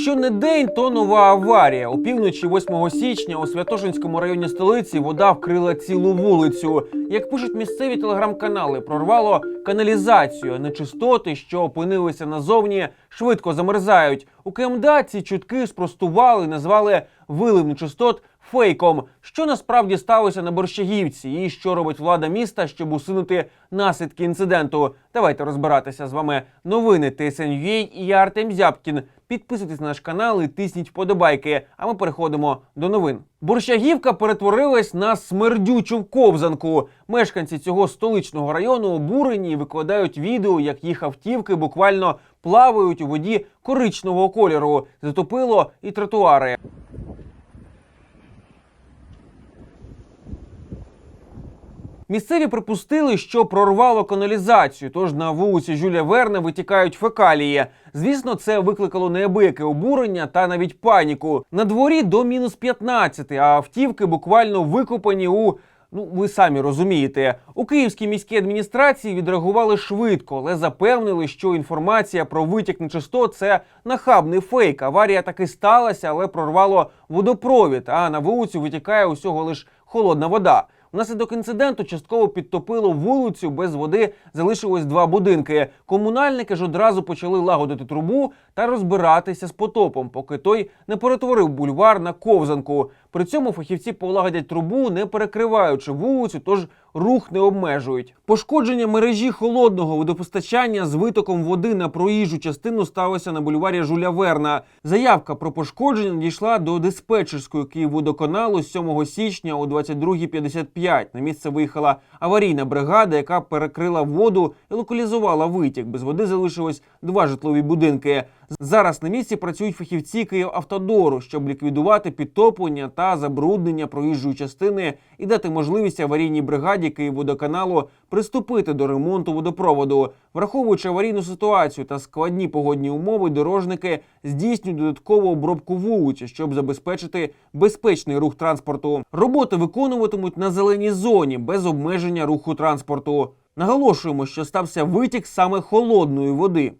Якщо не день, то нова аварія. У півночі 8 січня у Святошинському районі столиці вода вкрила цілу вулицю. Як пишуть місцеві телеграм-канали, прорвало каналізацію. Нечистоти, що опинилися назовні, швидко замерзають. У КМДА ці чутки спростували, назвали вилив нечистот фейком. Що насправді сталося на Борщагівці, і що робить влада міста, щоб усунути наслідки інциденту. Давайте розбиратися з вами. Новини ТСНЮА і я Артем Зябкін. Підписуйтесь на наш канал і тисніть вподобайки. А ми переходимо до новин. Борщагівка перетворилась на смердючу ковзанку. Мешканці цього столичного району обурені і викладають відео, як їх автівки буквально плавають у воді коричневого кольору. Затопило і тротуари. Місцеві припустили, що прорвало каналізацію, тож на вулиці Жюля Верна витікають фекалії. Звісно, це викликало неабияке обурення та навіть паніку. На дворі до мінус 15, а автівки буквально викопані у. Ну, ви самі розумієте, у київській міській адміністрації відреагували швидко, але запевнили, що інформація про витік нечистот – це нахабний фейк. Аварія таки сталася, але прорвало водопровід. А на вулицю витікає усього лиш холодна вода. Внаслідок інциденту частково підтопило вулицю. Без води залишилось два будинки. Комунальники ж одразу почали лагодити трубу та розбиратися з потопом, поки той не перетворив бульвар на ковзанку. При цьому фахівці полагодять трубу, не перекриваючи вулицю, тож рух не обмежують. Пошкодження мережі холодного водопостачання з витоком води на проїжджу частину сталося на бульварі Жуля Верна. Заявка про пошкодження надійшла до диспетчерської Київводоканалу 7 січня о 22.55. На місце виїхала аварійна бригада, яка перекрила воду і локалізувала витік. Без води залишилось два житлові будинки. Зараз на місці працюють фахівці Київавтодору, щоб ліквідувати підтоплення та забруднення проїжджої частини і дати можливість аварійній бригаді Київводоканалу приступити до ремонту водопроводу. Враховуючи аварійну ситуацію та складні погодні умови, дорожники здійснюють додаткову обробку вулиці, щоб забезпечити безпечний рух транспорту. Роботи виконуватимуть на зеленій зоні без обмеження руху транспорту. Наголошуємо, що стався витік саме холодної води.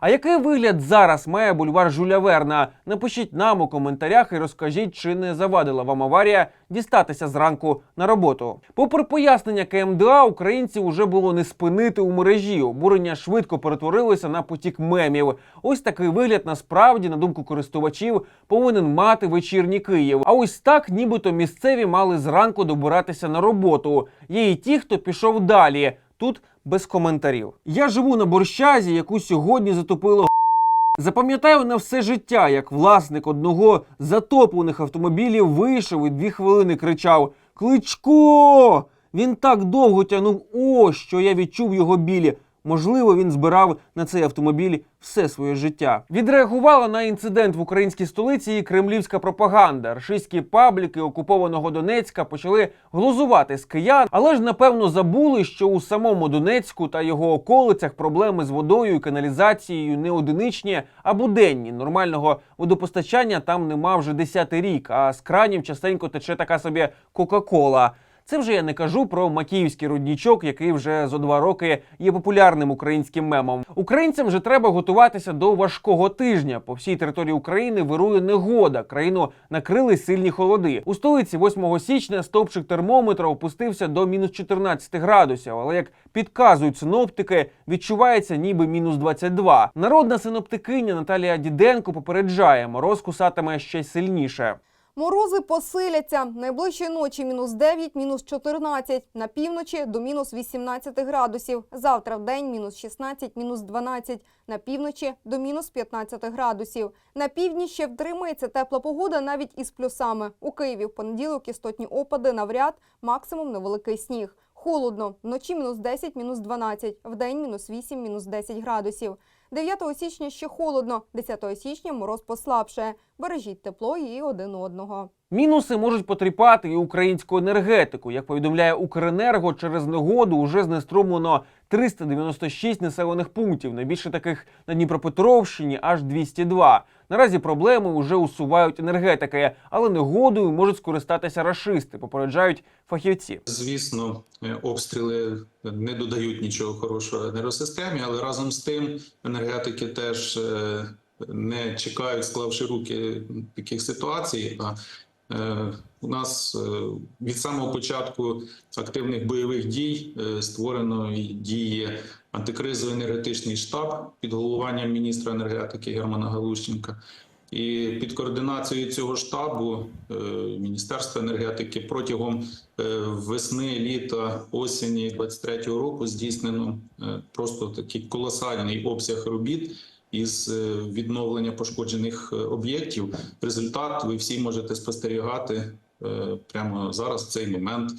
А який вигляд зараз має бульвар Жуля Верна? Напишіть нам у коментарях і розкажіть, чи не завадила вам аварія дістатися зранку на роботу. Попри пояснення КМДА, українців уже було не спинити у мережі. Обурення швидко перетворилося на потік мемів. Ось такий вигляд насправді, на думку користувачів, повинен мати вечірній Київ. А ось так, нібито місцеві мали зранку добиратися на роботу. Є і ті, хто пішов далі. Тут без коментарів. Я живу на борщазі, яку сьогодні затопило. Запам'ятаю на все життя, як власник одного затоплених автомобілів вийшов і дві хвилини кричав: Кличко! Він так довго тягнув о, що я відчув його білі. Можливо, він збирав на цей автомобіль все своє життя. Відреагувала на інцидент в українській столиці і кремлівська пропаганда. Рашистські пабліки окупованого Донецька почали глузувати з киян, але ж напевно забули, що у самому Донецьку та його околицях проблеми з водою і каналізацією не одиничні, а буденні. Нормального водопостачання там нема вже десятий рік. А з кранів частенько тече така собі Кока-Кола. Це вже я не кажу про макіївський руднічок, який вже зо два роки є популярним українським мемом. Українцям вже треба готуватися до важкого тижня. По всій території України вирує негода. Країну накрили сильні холоди. У столиці 8 січня стовпчик термометра опустився до мінус 14 градусів. Але як підказують синоптики, відчувається ніби мінус 22. Народна синоптикиня Наталія Діденко попереджає, мороз кусатиме ще сильніше. Морози посиляться. Найближчої ночі мінус 9, мінус 14. На півночі до мінус 18 градусів. Завтра в день мінус 16, мінус 12. На півночі до мінус 15 градусів. На півдні ще втримається тепла погода навіть із плюсами. У Києві в понеділок істотні опади навряд, максимум невеликий сніг. Холодно. Вночі мінус 10, мінус 12. Вдень мінус 8, мінус 10 градусів. 9 січня ще холодно. 10 січня мороз послабшає. Бережіть тепло і один одного. Мінуси можуть потріпати і українську енергетику. Як повідомляє Укренерго, через негоду вже знеструмлено 396 населених пунктів. Найбільше таких на Дніпропетровщині аж 202. Наразі проблеми вже усувають енергетики, але негодою можуть скористатися рашисти, попереджають фахівці. Звісно, е, обстріли не додають нічого хорошого енергосистемі, але разом з тим енергетики теж е, не чекають, склавши руки таких ситуацій. А у нас е, від самого початку активних бойових дій е, створено і діє антикризовий енергетичний штаб під головуванням міністра енергетики Германа Галущенка. І під координацією цього штабу е, Міністерства енергетики протягом е, весни, літа, осені 23-го року здійснено е, просто такий колосальний обсяг робіт із е, відновлення пошкоджених е, об'єктів. Результат ви всі можете спостерігати е, прямо зараз, в цей момент.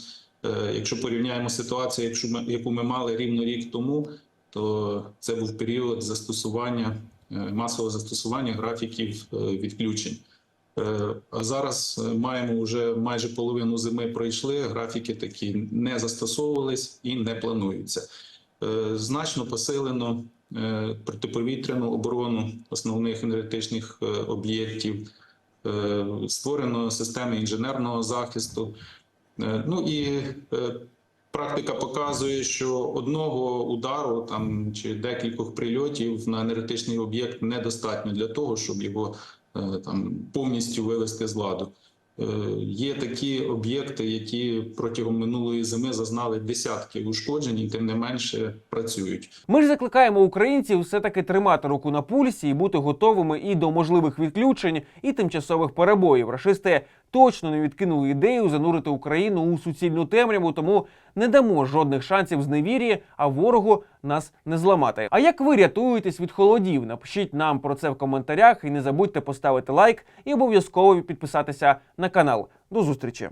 Якщо порівняємо ситуацію, якщо ми, яку ми мали рівно рік тому, то це був період застосування масового застосування графіків відключень. А зараз маємо вже майже половину зими пройшли. Графіки такі не застосовувались і не плануються. Значно посилено протиповітряну оборону основних енергетичних е, об'єктів. Е, Створено системи інженерного захисту. Е, Ну і е, практика показує, що одного удару там чи декількох прильотів на енергетичний об'єкт недостатньо для того, щоб його е, там повністю вивести з ладу. Е, Є такі об'єкти, які протягом минулої зими зазнали десятки ушкоджень, і тим не менше працюють. Ми ж закликаємо українців все-таки тримати руку на пульсі і бути готовими і до можливих відключень і тимчасових перебоїв. Рашисти точно не відкинули ідею занурити Україну у суцільну темряву, тому не дамо жодних шансів зневір'ї, а ворогу нас не зламати. А як ви рятуєтесь від холодів? Напишіть нам про це в коментарях і не забудьте поставити лайк і обов'язково підписатися на канал. До зустрічі!